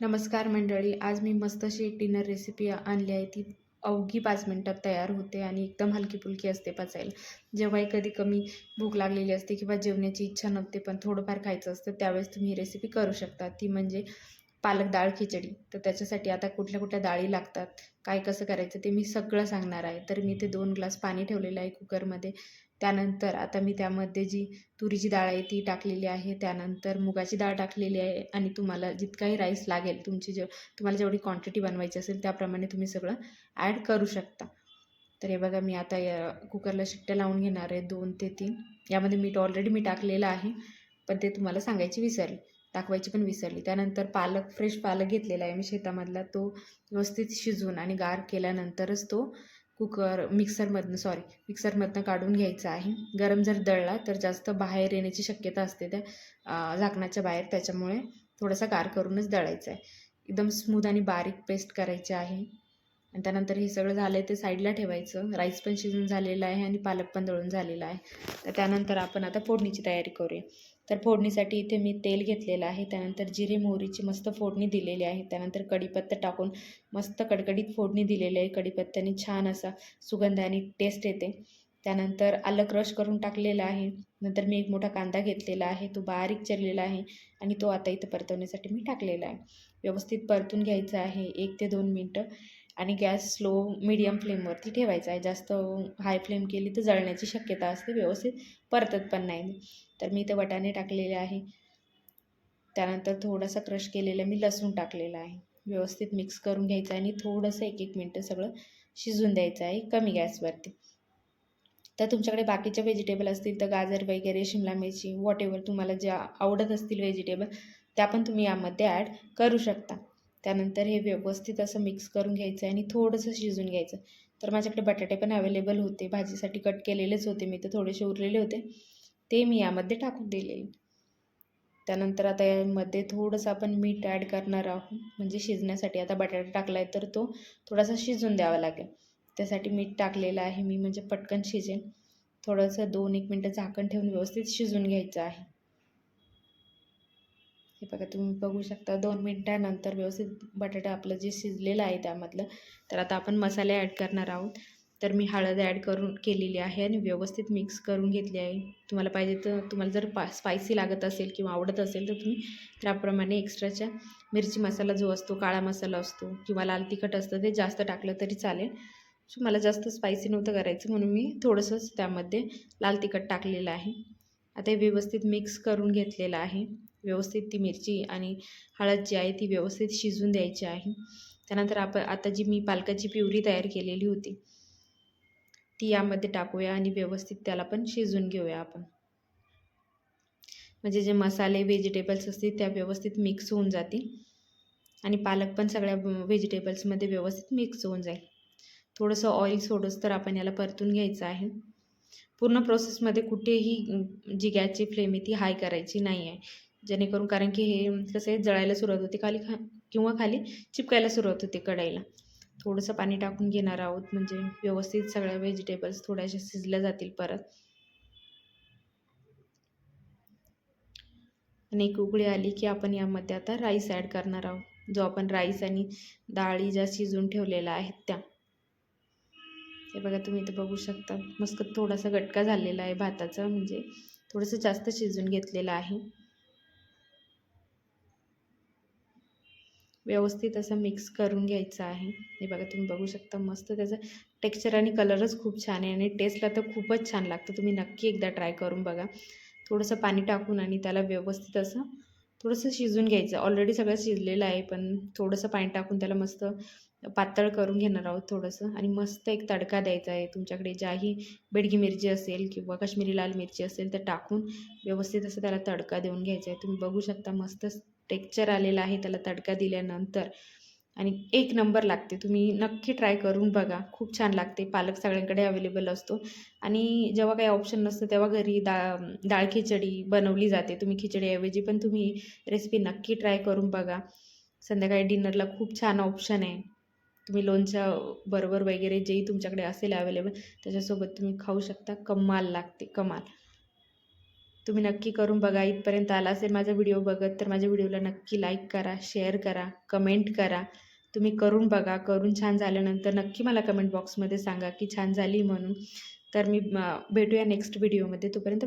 नमस्कार मंडळी आज मी मस्त अशी एक डिनर रेसिपी आणली आहे. ती अवघी पाच मिनटात तयार होते आणि एकदम हलकी फुलकी असते पचायला. जेव्हाही कधी कमी भूक लागलेली असते किंवा जेवण्याची इच्छा नसते पण थोडंफार खायचं असतं त्यावेळेस तुम्ही ही रेसिपी करू शकता. ती म्हणजे पालक डाळ खिचडी. तर त्याच्यासाठी आता कुठल्या कुठल्या डाळी लागतात काय कसं करायचं ते मी सगळं सांगणार आहे. तर मी ते दोन ग्लास पाणी ठेवलेलं आहे कुकरमध्ये. त्यानंतर आता मी त्यामध्ये जी तुरीची डाळ आहे ती टाकलेली आहे. त्यानंतर मुगाची डाळ टाकलेली आहे आणि तुम्हाला जितकाही राईस लागेल तुमची जे तुम्हाला जेवढी क्वांटिटी बनवायची असेल त्याप्रमाणे तुम्ही सगळं ॲड करू शकता. तर हे बघा मी आता या कुकरला शिट्ट्या लावून घेणार आहे दोन ते तीन. यामध्ये मीठ ऑलरेडी मी टाकलेलं आहे पण ते तुम्हाला सांगायची विसरली. दाखवायची पण विसरली. त्यानंतर पालक फ्रेश पालक घेतलेला आहे मी शेतामधला. तो व्यवस्थित शिजवून आणि गार केल्यानंतरच तो कुकर मिक्सरमधनं सॉरी मिक्सरमधनं काढून घ्यायचा आहे. गरम जर दळला तर जास्त बाहेर येण्याची शक्यता असते त्या झाकणाच्या बाहेर. त्याच्यामुळे थोडासा गार करूनच दळायचा आहे. एकदम स्मूथ आणि बारीक पेस्ट करायची आहे. आणि त्यानंतर हे सगळं झालं आहे ते साईडला ठेवायचं. राईस पण शिजून झालेलं आहे आणि पालक पण दळून झालेला आहे. तर त्यानंतर आपण आता फोडणीची तयारी करूया. तर फोडणीसाठी इथे मी तेल घेतलेलं आहे. त्यानंतर जिरे मोहरीची मस्त फोडणी दिलेली आहे. त्यानंतर कढीपत्ता टाकून मस्त कडकडीत फोडणी दिलेली आहे. कढीपत्त्याने छान असा सुगंध आणि टेस्ट येते. त्यानंतर आलं क्रश करून टाकलेलं आहे. नंतर मी एक मोठा कांदा घेतलेला आहे. तो बारीक चिरलेला आहे आणि तो आता इथं परतवण्यासाठी मी टाकलेला आहे. व्यवस्थित परतून घ्यायचं आहे. एक ते दोन मिनटं. आणि गॅस स्लो मिडियम फ्लेमवरती ठेवायचा आहे. जास्त हाय फ्लेम केली तर जळण्याची शक्यता असते व्यवस्थित परतत पण नाही. तर मी इथं वटाणे टाकलेले आहे. त्यानंतर थोडासा क्रश केलेला मी लसूण टाकलेला आहे. व्यवस्थित मिक्स करून घ्यायचं आहे आणि थोडंसं एक एक मिनटं सगळं शिजून द्यायचं आहे कमी गॅसवरती. तर तुमच्याकडे बाकीचे व्हेजिटेबल असतील तर गाजर वगैरे शिमला मिरची वॉटेवर तुम्हाला ज्या आवडत असतील व्हेजिटेबल त्या पण तुम्ही यामध्ये ॲड करू शकता. त्यानंतर हे व्यवस्थित असं मिक्स करून घ्यायचं आहे आणि थोडंसं शिजून घ्यायचं. तर माझ्याकडे बटाटे पण अवेलेबल होते. भाजीसाठी कट केलेलेच होते. मी तर थोडेसे उरलेले होते. ते मी यामध्ये टाकून दिले. त्यानंतर आता यामध्ये थोडंसं आपण मीठ ॲड करणार आहोत. म्हणजे शिजण्यासाठी. आता बटाटा टाकला आहे तर तो थोडासा शिजून द्यावा लागेल. त्यासाठी मीठ टाकलेलं आहे. मी म्हणजे पटकन शिजेल थोडंसं दोन एक मिनटं झाकण ठेवून व्यवस्थित शिजून घ्यायचं आहे. हे बघा तुम्ही बघू शकता दोन मिनटानंतर व्यवस्थित बटाटा आपलं जे शिजलेलं आहे त्यामधलं तर आता आपण मसाले ॲड करणार आहोत. तर मी हळद ॲड करून केलेली आहे आणि व्यवस्थित मिक्स करून घेतली आहे. तुम्हाला पाहिजे तर तुम्हाला जर पा स्पायसी लागत असेल किंवा आवडत असेल तर तुम्ही त्याप्रमाणे एक्स्ट्राच्या मिरची मसाला जो असतो काळा मसाला असतो किंवा लाल तिखट असतं ते जास्त टाकलं तरी चालेल. सो मला जास्त स्पायसी नव्हतं करायचं म्हणून मी थोडंसंच त्यामध्ये लाल तिखट टाकलेलं आहे. आता हे व्यवस्थित मिक्स करून घेतलेलं आहे. व्यवस्थित ती मिरची आणि हळद जी आहे ती व्यवस्थित शिजून द्यायची आहे. त्यानंतर आपण आता जी मी पालकाची प्युरी तयार केलेली होती ती यामध्ये टाकूया आणि व्यवस्थित त्याला पण शिजून घेऊया आपण. म्हणजे जे मसाले व्हेजिटेबल्स असतील त्या व्यवस्थित मिक्स होऊन जातील आणि पालक पण सगळ्या व्हेजिटेबल्समध्ये व्यवस्थित मिक्स होऊन जाईल. थोडंसं ऑइल सोडूस तर आपण याला परतून घ्यायचं आहे. पूर्ण प्रोसेसमध्ये कुठेही जी गॅसची फ्लेम आहे ती हाय करायची नाही आहे जेणेकरून कारण की हे कसं आहे जळायला सुरुवात होते खाली खा किंवा खाली चिपकायला सुरुवात होते कढाईला. थोडंसं पाणी टाकून घेणार आहोत म्हणजे व्यवस्थित सगळ्या व्हेजिटेबल्स थोड्याशा शिजल्या जातील परत. आणि एक उकळी आली की आपण यामध्ये आता राईस ॲड करणार आहोत जो आपण राईस आणि डाळी ज्या शिजून ठेवलेल्या आहेत त्या. हे बघा तुम्ही इथं बघू शकता. मस्त थोडासा गटका झालेला आहे भाताचा म्हणजे थोडंसं जास्त शिजून घेतलेलं आहे. व्यवस्थित असं मिक्स करून घ्यायचं आहे. हे बघा तुम्ही बघू शकता मस्त त्याचं टेक्स्चर आणि कलरच खूप छान आहे आणि टेस्टला तर खूपच छान लागतं. तुम्ही नक्की एकदा ट्राय करून बघा. थोडंसं पाणी टाकून आणि त्याला व्यवस्थित असं थोडंसं शिजून घ्यायचं. ऑलरेडी सगळं शिजलेलं आहे पण थोडंसं पाणी टाकून त्याला मस्त पातळ करून घेणार आहोत थोडंसं. आणि मस्त एक तडका द्यायचा आहे तुमच्याकडे. ज्याही बेडगी मिरची असेल किंवा काश्मीरी लाल मिरची असेल तर टाकून व्यवस्थित असं त्याला तडका देऊन घ्यायचा आहे. तुम्ही बघू शकता मस्त टेक्चर आलेलं आहे त्याला तडका दिल्यानंतर. आणि एक नंबर लागते. तुम्ही नक्की ट्राय करून बघा. खूप छान लागते. पालक सगळ्यांकडे अवेलेबल असतो. आणि जेव्हा काही ऑप्शन नसतं तेव्हा घरी दा डाळ खिचडी बनवली जाते. तुम्ही खिचडीऐवजी पण तुम्ही रेसिपी नक्की ट्राय करून बघा. संध्याकाळी डिनरला खूप छान ऑप्शन आहे. तुम्ही लोणच्या बरोबर वगैरे जेही तुमच्याकडे असेल अवेलेबल त्याच्यासोबत तुम्ही खाऊ शकता. कमाल लागते. कमाल. तुम्ही नक्की करून बघा. इथपर्यंत आला असेल माझा व्हिडिओ बघत तर माझ्या व्हिडिओला नक्की लाईक करा शेअर करा कमेंट करा. तुम्ही करून बघा. करून छान झाल्यानंतर नक्की मला कमेंट बॉक्समध्ये सांगा की छान झाली म्हणून. तर मी भेटूया नेक्स्ट व्हिडिओमध्ये तोपर्यंत